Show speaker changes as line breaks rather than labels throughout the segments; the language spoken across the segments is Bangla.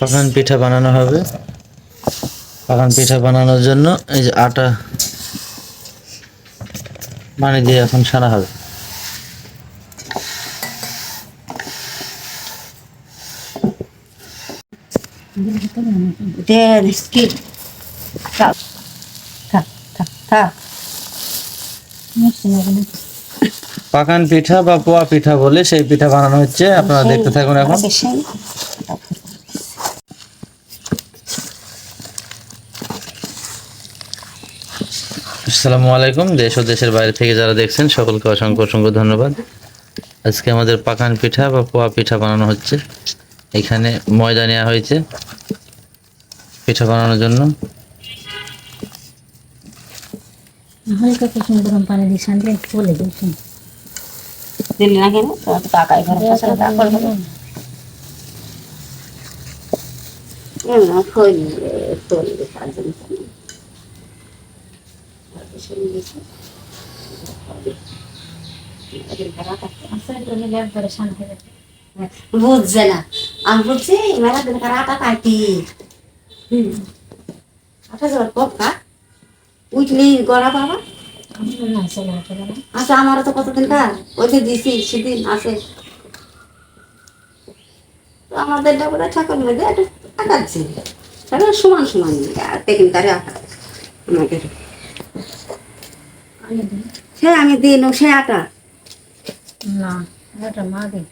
পাকান পিঠা বানানো হবে। পাকান পিঠা বানানোর জন্য এই যে আটা পানি দিয়ে এখন সারা হবে। পাকান পিঠা বা পোয়া পিঠা বলে সেই পিঠা বানানো হচ্ছে আপনারা দেখতে থাকুন এখন। আসসালামু আলাইকুম। দেশ ও দেশের বাইরে থেকে যারা দেখছেন সকলকে অসংখ্য অসংখ্য ধন্যবাদ। আজকে আমাদের পাকান পিঠা বা পোয়া পিঠা বানানো হচ্ছে। এখানে ময়দা নেওয়া হয়েছে পিঠা বানানোর জন্য।
হালকা কুসুম গরম পানি দিয়ে সানলে চলে যাচ্ছে
দিলি না কেন? তোমার তো ফসল তা করবে না। ফল তোল দেখার জন্য বুঝছে না। আমি বলছি মেলা দিন কার আটা কাটি আটা যাওয়ার পক্কা উঠলি গড়া বাবা।
না চলে আসে না।
আচ্ছা আমারও তো কতদিন কার ওই যে দিছি সেদিন আছে। আমাদের ডাবরা ঠাকুর মধ্যে একটু আঁকাচ্ছি। সমান সমান। কারে আঁকা। আমাদের সে আমি দিন সে আটা।
না ওটা মা দিই।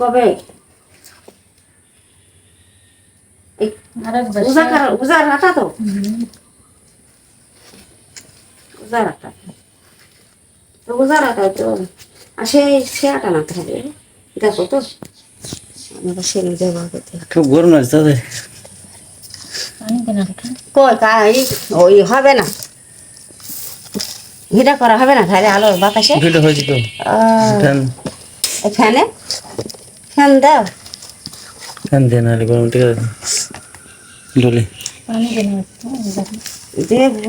কবে? উজার আটা তো? উজার আটা। তো উজার আটা তো আর সে সে আটা না থাকে দেখো তো আমরা সেরে দেবো করতে
খুব গরম আছে তাদের।
পানি কেনা রেখা
কই কাই ওই হবে না। ভিড়া করা হবে না? তাহলে আলোর বাতাসে?
হয়েছে তো ফ্যান।
ফ্যানে? ফ্যান দাও।
ফ্যান দিয়ে নাহলে গরম ঠিক আছে ডলে
পানি
দেখব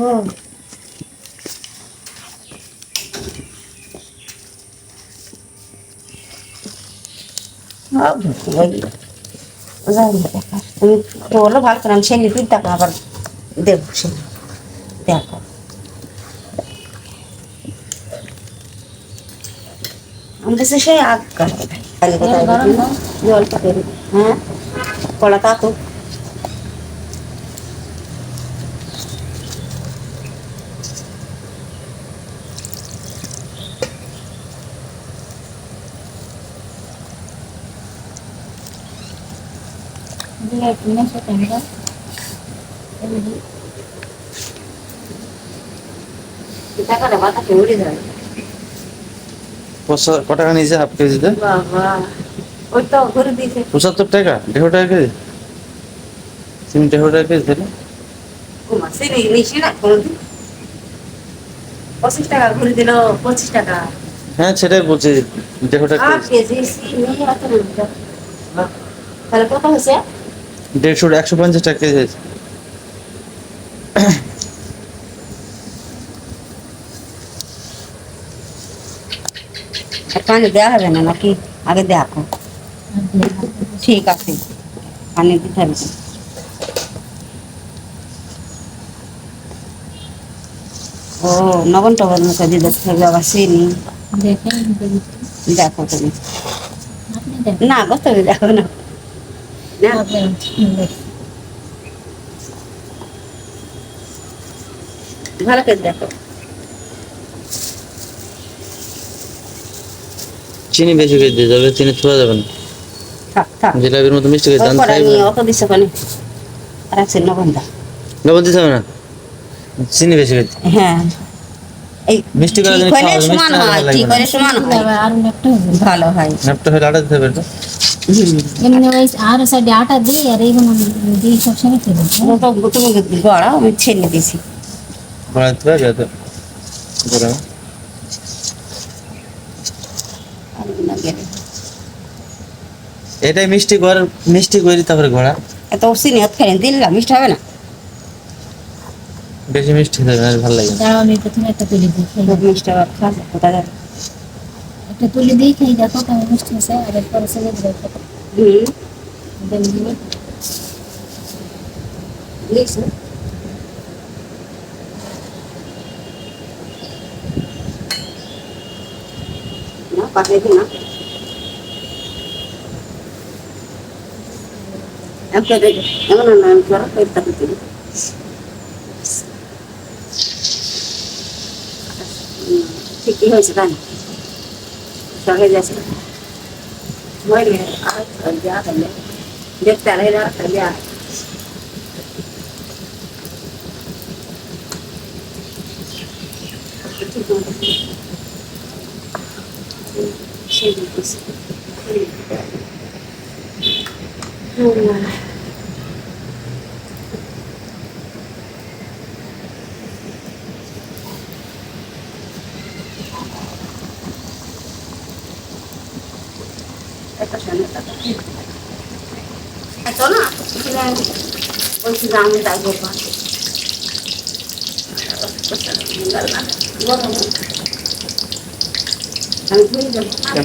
বলো ভালো। করে আমি সেলি তুই দেখো আবার দেখব সে দেখো। কাছে সেই আগ
না?
পাতে হ্যাঁ? কলা
কিনে সে টাইমটা
টাকাটা বাতাসে উড়ে যায়।
পঁচা- ক টাকা নিয়েছে হাফ কেজিতে পঁচাত্তর টাকা? দেড়শো টাকা কেজি? সিম দেড়শো টাকা কেজি তাহলে
পঁচিশ টাকা ঘুরে দিল পঁচিশ টাকা।
হ্যাঁ সেটাই বলছি দেড়শো টাকা।
তাহলে কত হয়েছে?
দেড়শো একশো পঞ্চাশ টাকা কেজি হয়েছে
আর পানি দেওয়া হবে না নাকি? আগে দেখো। ঠিক আছে। পানি দিতে হবে। ও নবন টবন মুখে দিয়ে দেখতে হবে আবার চিনি। দেখো তুমি। না গো তুমি দেখো না। ভালো করে দেখো।
চিনি বেশি করে দিয়ে যাবে চিনি ছোঁয়া যাবে না।
থাক থাক।
জিলাপির মতো মিষ্টি করে দান
অত দিছে আছে নবন্দা
লবণ দিতে হবে না চিনি বেশি করে
হ্যাঁ। এই
মিষ্টি করে দিলে খাওয়া
সমান হয়
লাগবে
হলে সমান হয়।
আর একটা
ভালো হয়।
ন্যাপটা হলে আটা দিতে হবে তো
এমনি ওই আর সাইডে আটা দিই আর দিই সব সময় খেয়ে
ও তো তুমি গড়াও আমি ছেলে দিছি।
হবে যাতে গরম
আর না গেলে।
এটাই মিষ্টি করে মিষ্টি করে তারপরে ঘোড়া।
এত চিনি হাত খাই দিলাম মিষ্টি হবে না?
বেশি মিষ্টি দেবে না ভালো লাগে
দাও আমি প্রথমে একটা তুলে দিই
খুব মিষ্টি আবার খাব কোথায় যাবে?
একটা তুলে দিই খাই দেখো কেমন মিষ্টি আছে আর এরপরে ছেলে দিলে
হুম।
দেন
দিয়েছে না পাঠিয়ে দিন না একটা দেখে এমন না আমি করা কইতে পারি ঠিকই হয়েছে তাই সঙ্গে যাচ্ছে হয়ে আর যা করলে দেখতে আরে যা এত না বলছি যে আমি যাব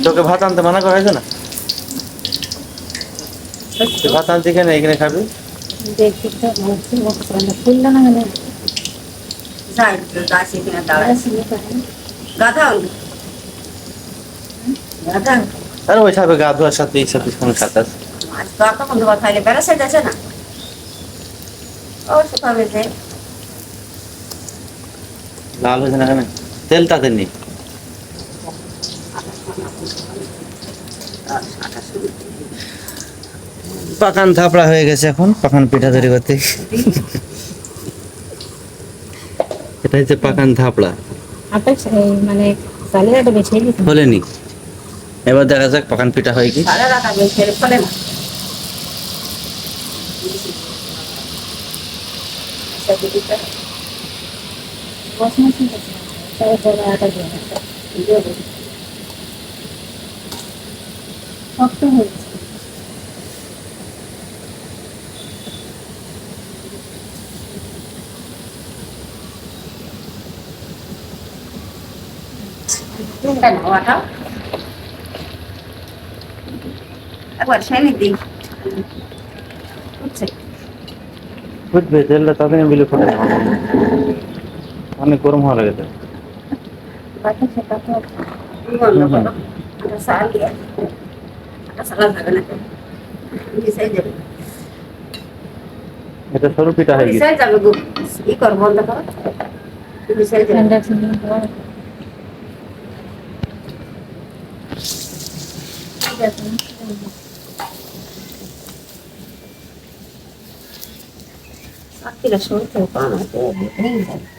তোকে ভাত আনতে মানা করা হয়েছে না? ভাত আনতে কেন এখানে খাবি? আর ওই সাথে গা ধোয়ার সাথে এই সাথে কোনো সাথে আছে।
না
লাল হয়েছে না কেন তেল তাদের নেই পাকান থাপড়া হয়ে গেছে এখন পাকান পিঠা তৈরি করতে। এটা হচ্ছে পাকান থাপড়া।
মানে
হলেনি এবার দেখা যাক পাকান পিঠা হয় কি।
সারা রাখা বেশ ফেলে ফলে না।
বসে না শুনতে তারপরে আটা দিয়ে শক্ত হয়ে
একবার সেনি দিই। বুঝছে?
ফুটবে তেলটা তাদের বিলে ফুটে অনেক গরম হওয়া লাগে তো
বাটা সেটা তো
বন্ধ করো আটা সাল দিয়ে আটা সালা থাকে না মিশাই যাবে
এটা সরু পিঠা হয়ে গেছে।
মিশাই যাবে গো? ই কর বন্ধ করো মিশাই যাবে
ঠান্ডা
না তো ভেঙে যাবে